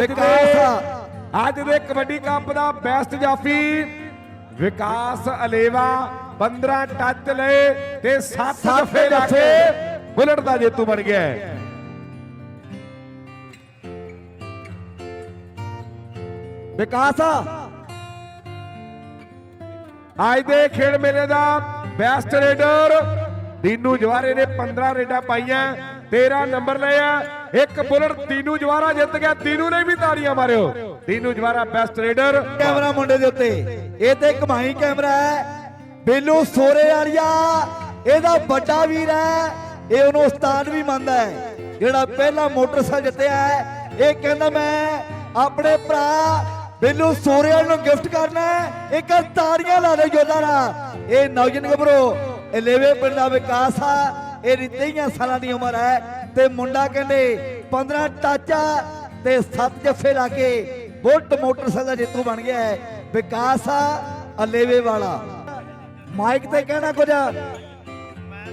ਵਿਕਾਸ ਅੱਜ ਦੇ ਕਬੱਡੀ ਕੱਪ ਦਾ ਬੈਸਟ ਜਾਫੀ ਵਿਕਾਸ ਅਲੇਵਾ 15 ਟੱਚ ਲਏ ਤੇ 7 ਸੱਤ ਜਫੇ ਲਾ ਕੇ। ਬੁਲਟ ਦਾ ਜੇਤੂ ਬਣ ਗਿਆ ਹੈ। ਵਿਕਾਸ ਅੱਜ ਦੇ ਖੇਡ ਮੇਲੇ ਦਾ ਬੈਸਟ ਰੇਡਰ ਦੀਨੂ ਜਵਾਰੇ ਨੇ 15 ਰੇਡਾਂ ਪਾਈਆਂ। 13 ਨੰਬਰ ਲਿਆ ਇੱਕ ਬੁਲਟ ਦੀਨੂ ਜਵਾਰਾ ਜਿੱਤ ਗਿਆ। ਦੀਨੂ ਨੇ ਵੀ ਤਾੜੀਆਂ ਮਾਰਿਓ। Deenu Jawara best raider camera ਮੁੰਡੇ ਦੇ ਉੱਤੇ। ਇਹ ਤੇ ਕਮਾਈ ਕੈਮਰਾ ਹੈ। ਬੇਲੂ ਸੋਰੇ ਵਾਲਿਆ। ਇਹਦਾ ਵੱਡਾ ਵੀਰ ਹੈ। ਇਹ ਉਹਨੂੰ ਉਸਤਾਦ ਵੀ ਮੰਨਦਾ ਹੈ। ਜਿਹੜਾ ਪਹਿਲਾ ਮੋਟਰਸਾਈਕਲ ਜਿੱਤਿਆ ਹੈ। ਇਹ ਕਹਿੰਦਾ ਮੈਂ ਆਪਣੇ ਭਰਾ ਬੇਲੂ ਸੋਰੇ ਵਾਲੇ ਨੂੰ ਗਿਫਟ ਕਰਨਾ ਹੈ। ਇੱਕ ਤਾੜੀਆਂ ਲਾ ਦੇ ਜੋਦਾਰਾ ਇਹ ਨੌਜਵਾਨ ਗੱਭਰੂ ਇਹ ਲੇਵੇ ਪਿੰਡ ਦਾ ਵਿਕਾਸ ਆ। ਇਹ 23 ਸਾਲਾਂ ਦੀ ਉਮਰ ਹੈ ਤੇ ਮੁੰਡਾ ਕਹਿੰਦੇ 15 ਟਾਚਾ ਤੇ 7 ਜੱਫੇ ਲਾ ਕੇ ਬੁਲਟ ਮੋਟਰਸਾਈਕਲ ਦਾ ਜੇਤੂ ਬਣ ਗਿਆ ਹੈ। ਵਿਕਾਸ ਆ ਅਲੇਵੇ ਵਾਲਾ। ਮਾਈਕ ਤੇ ਕਹਿਣਾ ਕੁਝ? ਮੈਂ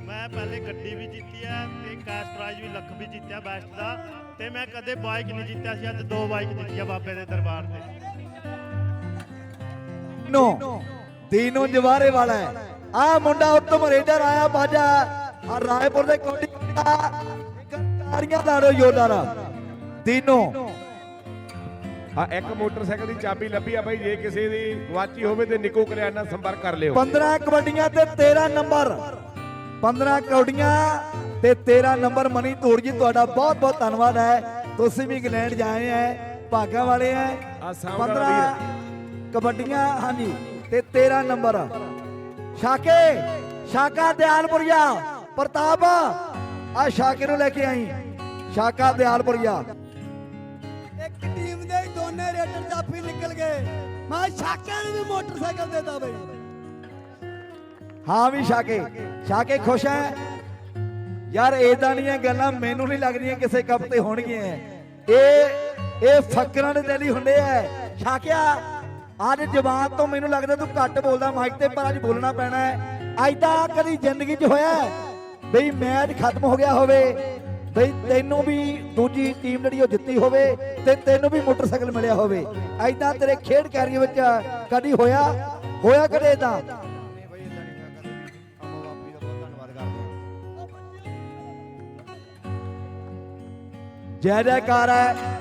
ਮੈਂ ਪਹਿਲੇ ਗੱਡੀ ਵੀ ਜਿੱਤੀ ਹੈ ਤੇ ਕੈਸ਼ ਪ੍ਰਾਈਜ਼ ਵੀ ਲੱਖ ਵੀ ਜਿੱਤਿਆ ਬੈਸਟ ਦਾ ਤੇ ਮੈਂ ਕਦੇ ਬਾਈਕ ਨਹੀਂ ਜਿੱਤਿਆ ਸੀ ਅੱਜ ਦੋ ਬਾਈਕ ਜਿੱਤੀਆਂ ਬਾਬੇ ਦੇ ਦਰਬਾਰ ਤੇ। ਨੋ। ਦੀਨੋ ਜਵਾਰੇ ਵਾਲਾ ਹੈ। ਆ ਮੁੰਡਾ ਉੱਤਮ ਰੇਡਰ ਆਇਆ ਬਾਜਾ। ਆ ਰਾਏਪੁਰ ਦੇ ਕੋਡੀ ਤਾਰੀਆਂ ਦਾੜੋ ਯੋਦਾਰਾ ਦੀਨੋ। ਆ ਇੱਕ ਮੋਟਰਸਾਈਕਲ ਦੀ ਚਾਬੀ ਲੱਭੀ ਆ ਬਾਈ ਜੇ ਕਿਸੇ ਦੀ ਗਵਾਚੀ ਹੋਵੇ ਤੇ ਨਿੱਕੂ ਕਲਿਆਣ ਸੰਪਰਕ ਕਰ ਲਿਓ। 15 ਕਬੱਡੀਆਂ ਤੇ 13 ਨੰਬਰ। 15 ਕੌਡੀਆਂ ਤੇ 13 ਨੰਬਰ। ਮਨੀ ਧੂੜ ਜੀ ਤੁਹਾਡਾ ਬਹੁਤ ਬਹੁਤ ਧੰਨਵਾਦ ਹੈ। ਤੁਸੀਂ ਵੀ ਇੰਗਲੈਂਡ ਜਾਏ ਹੈ ਭਾਗਾਂ ਵਾਲੇ ਹੈ। ਆ ਸਾਹਮਣੇ ਵਾਲਾ 15 ਕਬੱਡੀਆਂ ਹਾਂਜੀ ਤੇ 13 ਨੰਬਰ। ਸ਼ਾਕੇ ਸ਼ਾਕਾ ਦਿਆਲਪੁਰੀਆ ਪ੍ਰਤਾਪ ਆ ਸ਼ਾਕੇ ਨੂੰ ਲੈ ਕੇ ਆਈ। ਸ਼ਾਕਾ ਦਿਆਲਪੁਰੀਆ। ਇੱਕ ਟੀਮ ਦੇ ਹੀ ਦੋਨੇ ਰੇਡਰ ਜਾਫੀ ਨਿਕਲ ਗਏ। ਮੈਂ ਸ਼ਾਕਿਆਂ ਨੂੰ ਵੀ ਮੋਟਰਸਾਈਕਲ ਦੇਦਾ ਬਈ। ਹਾਂ ਵੀ ਸ਼ਾਕੇ ਸ਼ਾਕੇ ਖੁਸ਼ ਹੈ ਯਾਰ ਏਦਾਂ ਦੀਆਂ ਗੱਲਾਂ ਮੈਨੂੰ ਨਹੀਂ ਲੱਗਦੀਆਂ ਕਿਸੇ ਕੱਪ ਤੇ ਹੋਣਗੀਆਂ। ਇਹ ਇਹ ਫੱਕਰਾਂ ਦੇ ਹੀ ਹੁੰਦੇ ਐ। ਸ਼ਾਕਿਆ ਅੱਜ ਜਵਾਨ ਤੋਂ ਮੈਨੂੰ ਲੱਗਦਾ ਤੂੰ ਘੱਟ ਬੋਲਦਾ, ਮਾਈਕ ਤੇ ਪਰ ਅੱਜ ਬੋਲਣਾ ਪੈਣਾ ਹੈ। ਅੱਜ ਤਾਂ ਕਦੀ ਜ਼ਿੰਦਗੀ 'ਚ ਹੋਇਆ ਬਈ ਮੈਚ ਖਤਮ ਹੋ ਗਿਆ ਹੋਵੇ, ਬਈ ਤੈਨੂੰ ਵੀ ਦੂਜੀ ਟੀਮ ਜਿਹੜੀ ਉਹ ਜਿੱਤੀ ਹੋਵੇ ਤੇ ਤੈਨੂੰ ਵੀ ਮੋਟਰਸਾਈਕਲ ਮਿਲਿਆ ਹੋਵੇ। ਐਦਾਂ ਤੇਰੇ ਖੇਡ ਕੈਰੀਅਰ ਵਿੱਚ ਕਦੀ ਹੋਇਆ? ਹੋਇਆ ਕਦੇ ਤਾਂ ਜੈ ਜੈਕਾਰ ਹੈ।